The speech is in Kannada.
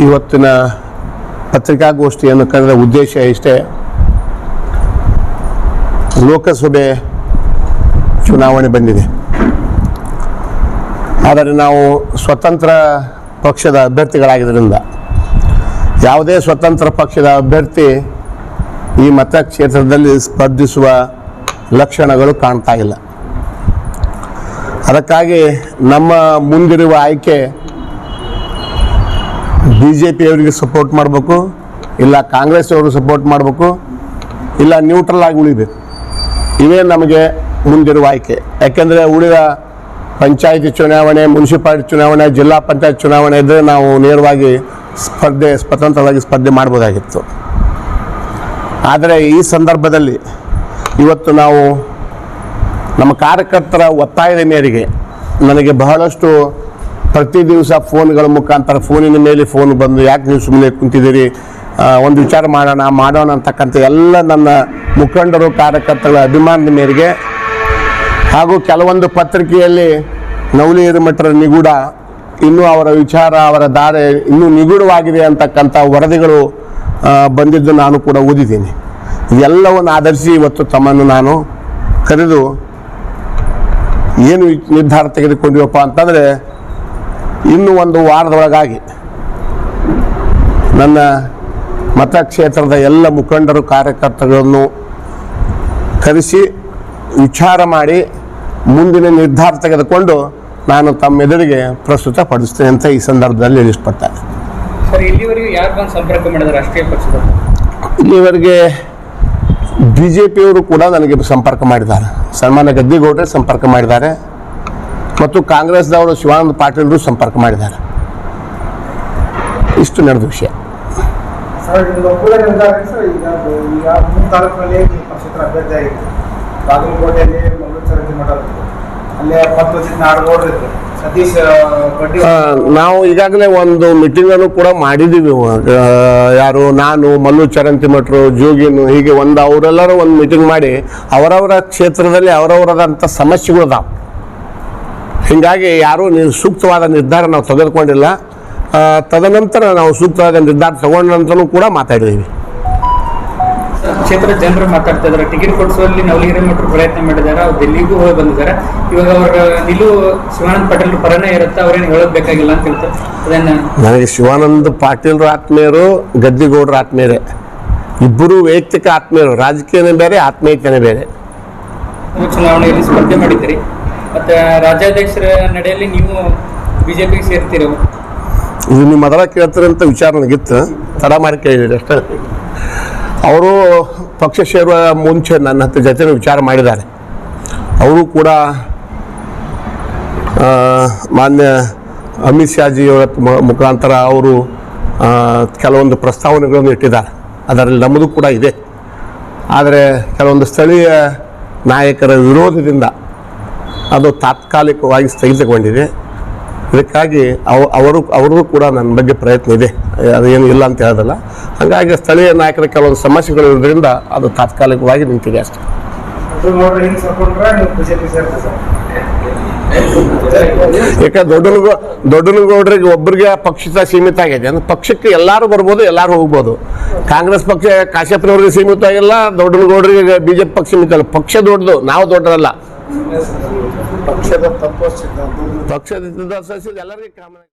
ಇವತ್ತಿನ ಪತ್ರಿಕಾಗೋಷ್ಠಿಯನ್ನು ಕರೆದ ಉದ್ದೇಶ ಇಷ್ಟೇ. ಲೋಕಸಭೆ ಚುನಾವಣೆ ಬಂದಿದೆ. ಆದರೆ ನಾವು ಸ್ವತಂತ್ರ ಪಕ್ಷದ ಅಭ್ಯರ್ಥಿಗಳಾಗಿದ್ದರಿಂದ ಯಾವುದೇ ಸ್ವತಂತ್ರ ಪಕ್ಷದ ಅಭ್ಯರ್ಥಿ ಈ ಮತಕ್ಷೇತ್ರದಲ್ಲಿ ಸ್ಪರ್ಧಿಸುವ ಲಕ್ಷಣಗಳು ಕಾಣ್ತಾ ಇಲ್ಲ. ಅದಕ್ಕಾಗಿ ನಮ್ಮ ಮುಂದಿರುವ ಆಯ್ಕೆ ಬಿ ಜೆ ಪಿಯವರಿಗೆ ಸಪೋರ್ಟ್ ಮಾಡಬೇಕು, ಇಲ್ಲ ಕಾಂಗ್ರೆಸ್ ಅವರು ಸಪೋರ್ಟ್ ಮಾಡಬೇಕು, ಇಲ್ಲ ನ್ಯೂಟ್ರಲ್ ಆಗಿ ಉಳಿಬೇಕು. ಇವೇ ನಮಗೆ ಮುಂದಿರುವ ಆಯ್ಕೆ. ಯಾಕೆಂದರೆ ಉಳಿದ ಪಂಚಾಯತಿ ಚುನಾವಣೆ, ಮುನ್ಸಿಪಾಲಿಟಿ ಚುನಾವಣೆ, ಜಿಲ್ಲಾ ಪಂಚಾಯತ್ ಚುನಾವಣೆ ಇದ್ದರೆ ನಾವು ನೇರವಾಗಿ ಸ್ಪರ್ಧೆ, ಸ್ವತಂತ್ರವಾಗಿ ಸ್ಪರ್ಧೆ ಮಾಡ್ಬೋದಾಗಿತ್ತು. ಆದರೆ ಈ ಸಂದರ್ಭದಲ್ಲಿ ಇವತ್ತು ನಾವು ನಮ್ಮ ಕಾರ್ಯಕರ್ತರ ಒತ್ತಾಯದ ಮೇರೆಗೆ ನನಗೆ ಬಹಳಷ್ಟು ಪ್ರತಿ ದಿವಸ ಫೋನ್ಗಳ ಮುಖಾಂತರ ಫೋನಿನ ಮೇಲೆ ಫೋನ್ ಬಂದು ಯಾಕೆ ನೀವು ಸುಮ್ಮನೆ ಕುಂತಿದ್ದೀರಿ? ಒಂದು ವಿಚಾರ ಮಾಡೋಣ ಮಾಡೋಣ ಅಂತಕ್ಕಂಥ ಎಲ್ಲ ನನ್ನ ಮುಖಂಡರು ಕಾರ್ಯಕರ್ತಗಳ ಅಭಿಮಾನದ ಮೇರೆಗೆ ಹಾಗೂ ಕೆಲವೊಂದು ಪತ್ರಿಕೆಯಲ್ಲಿ ನವಲಿ ಮಠರ ನಿಗೂಢ ಇನ್ನೂ ಅವರ ವಿಚಾರ, ಅವರ ದಾರೆ ಇನ್ನೂ ನಿಗೂಢವಾಗಿದೆ ಅಂತಕ್ಕಂಥ ವರದಿಗಳು ಬಂದಿದ್ದು ನಾನು ಕೂಡ ಓದಿದ್ದೀನಿ. ಇದೆಲ್ಲವನ್ನು ಆಧರಿಸಿ ಇವತ್ತು ತಮ್ಮನ್ನು ನಾನು ಕರೆದು ಏನು ನಿರ್ಧಾರ ತೆಗೆದುಕೊಂಡಿವಪ್ಪ ಅಂತಂದರೆ ಇನ್ನು ಒಂದು ವಾರದೊಳಗಾಗಿ ನನ್ನ ಮತಕ್ಷೇತ್ರದ ಎಲ್ಲ ಮುಖಂಡರು ಕಾರ್ಯಕರ್ತರನ್ನು ಕರೆಸಿ ವಿಚಾರ ಮಾಡಿ ಮುಂದಿನ ನಿರ್ಧಾರ ತೆಗೆದುಕೊಂಡು ನಾನು ತಮ್ಮ ಎದುರಿಗೆ ಪ್ರಸ್ತುತ ಪಡಿಸ್ತೇನೆ ಅಂತ ಈ ಸಂದರ್ಭದಲ್ಲಿ ಇಳಿಸ್ಪಡ್ತಾರೆ ಇಲ್ಲಿವರೆಗೆ ಬಿ ಜೆ ಪಿಯವರು ಕೂಡ ನನಗೆ ಸಂಪರ್ಕ ಮಾಡಿದ್ದಾರೆ. ಸನ್ಮಾನ ಗದ್ದಿಗೌಡರೇ ಸಂಪರ್ಕ ಮಾಡಿದ್ದಾರೆ. ಮತ್ತು ಕಾಂಗ್ರೆಸ್ದವರು ಶಿವಾನಂದ ಪಾಟೀಲರು ಸಂಪರ್ಕ ಮಾಡಿದ್ದಾರೆ. ಇಷ್ಟು ನಡೆದ ವಿಷಯ. ನೀವು ಈಗಾಗಲೇ ಒಂದು ಮೀಟಿಂಗನ್ನು ಕೂಡ ಮಾಡಿದ್ದೀವಿ. ಯಾರು ನಾನು ಮಲ್ಲು ಚರಂತಿ ಮಠರು ಜೋಗಿನು ಹೀಗೆ ಒಂದು ಅವರೆಲ್ಲರೂ ಒಂದು ಮೀಟಿಂಗ್ ಮಾಡಿ ಅವರವರ ಕ್ಷೇತ್ರದಲ್ಲಿ ಅವರವರದಂಥ ಸಮಸ್ಯೆಗಳಿದಾವೆ ಹೀಗಾಗಿ ಯಾರೂ ನೀವು ಸೂಕ್ತವಾದ ನಿರ್ಧಾರ ನಾವು ತೆಗೆದುಕೊಂಡಿಲ್ಲ. ತದನಂತರ ನಾವು ಸೂಕ್ತವಾದ ನಿರ್ಧಾರ ತಗೊಂಡ ನಂತರನೂ ಕೂಡ ಮಾತಾಡಿದ್ದೀವಿ. ಕ್ಷೇತ್ರ ಜನರು ಮಾತಾಡ್ತಾ ಇದ್ದಾರೆ. ಟಿಕೆಟ್ ಕೊಡಿಸುವಲ್ಲಿ ನವಲಗಿರಿ ಹಿರೇಮಠರು ಪ್ರಯತ್ನ ಮಾಡಿದ್ದಾರೆ. ಅವ್ರು ದಿಲ್ಲಿಗೂ ಹೋಗಿ ಬಂದಿದ್ದಾರೆ. ಇವಾಗ ಅವರ ನಿಲುವು ಶಿವಾನಂದ ಪಾಟೀಲ್ ಪರನೇ ಇರುತ್ತೆ ಅವ್ರೇನು ಹೇಳೋದು ಬೇಕಾಗಿಲ್ಲ ಅಂತ ಹೇಳ್ತಾರೆ. ಅದನ್ನ ನನಗೆ ಶಿವಾನಂದ ಪಾಟೀಲ್ರ ಆತ್ಮೀಯರು ಗದ್ದಿಗೌಡರ ಆತ್ಮೀಯರೇ. ಇಬ್ಬರು ವೈಯಕ್ತಿಕ ಆತ್ಮೀಯರು. ರಾಜಕೀಯನೇ ಬೇರೆ ಆತ್ಮೀಯತೆನೇ ಬೇರೆ. ಚುನಾವಣೆಯಲ್ಲಿ ಸ್ಪರ್ಧೆ ಮಾಡಿದ್ದೀರಿ. ಮತ್ತೆ ರಾಜ್ಯಾಧ್ಯಕ್ಷರ ನಡೆಯಲ್ಲಿ ನೀವು ಬಿಜೆಪಿಗೆ ಸೇರ್ತೀರೋ? ಇದು ನೀವು ಮೊದಲ ಕೇಳ್ತಾರಂತ ವಿಚಾರ ನನಗಿತ್ತು. ತಡ ಮಾಡಿ ಕೇಳಿದ್ರಿ ಅಷ್ಟೇ. ಅವರು ಪಕ್ಷ ಸೇರುವ ಮುಂಚೆ ನನ್ನ ಹತ್ತಿರ ಜೊತೆ ವಿಚಾರ ಮಾಡಿದ್ದಾರೆ. ಅವರು ಕೂಡ ಮಾನ್ಯ ಅಮಿತ್ ಶಾಜಿಯವರ ಮುಖಾಂತರ ಅವರು ಕೆಲವೊಂದು ಪ್ರಸ್ತಾವನೆಗಳನ್ನು ಇಟ್ಟಿದ್ದಾರೆ. ಅದರಲ್ಲಿ ನಮ್ಮದು ಕೂಡ ಇದೆ. ಆದರೆ ಕೆಲವೊಂದು ಸ್ಥಳೀಯ ನಾಯಕರ ವಿರೋಧದಿಂದ ಅದು ತಾತ್ಕಾಲಿಕವಾಗಿ ಸ್ಥಗಿತಗೊಂಡಿದೆ. ಇದಕ್ಕಾಗಿ ಅವ, ಅವರು ಅವ್ರಿಗೂ ಕೂಡ ನನ್ನ ಬಗ್ಗೆ ಪ್ರಯತ್ನ ಇದೆ. ಅದೇನು ಇಲ್ಲ ಅಂತ ಹೇಳೋದಲ್ಲ. ಹಾಗಾಗಿ ಸ್ಥಳೀಯ ನಾಯಕರ ಕೆಲವೊಂದು ಸಮಸ್ಯೆಗಳಿರೋದ್ರಿಂದ ಅದು ತಾತ್ಕಾಲಿಕವಾಗಿ ನಿಂತಿದೆ ಅಷ್ಟೇ. ಅದು ದೊಡ್ಡ ಹಿಂಗ್ ಸರ್ಕೊಂಡ್ರೆ ನೀವು ಬಿಜೆಪಿ ಸೇರ್ತೀರಿ ಸರ್ ಯಾಕೆ ದೊಡ್ಡನಗೌ, ದೊಡ್ಡನಗೌಡರಿಗೆ ಒಬ್ಬರಿಗೆ ಪಕ್ಷದ ಸೀಮಿತ ಆಗಿದೆ. ಅಂದ್ರೆ ಪಕ್ಷಕ್ಕೆ ಎಲ್ಲರೂ ಬರ್ಬೋದು, ಎಲ್ಲರೂ ಹೋಗ್ಬೋದು. ಕಾಂಗ್ರೆಸ್ ಪಕ್ಷ ಕಾಶ್ಯಪ್ಪನವ್ರಿಗೆ ಸೀಮಿತ ಆಗಿಲ್ಲ, ದೊಡ್ಡನಗೌಡರಿಗೆ ಬಿ ಜೆ ಪಿ ಪಕ್ಷ ಸೀಮಿತ ಅಲ್ಲ ಪಕ್ಷ ದೊಡ್ಡದು, ನಾವು ದೊಡ್ಡರಲ್ಲ ಪಕ್ಷದ ತತ್ವ ಸಿದ್ಧಾಂತ ಪಕ್ಷದ ಎಲ್ಲರಿಗೆ ಕಾಮನ್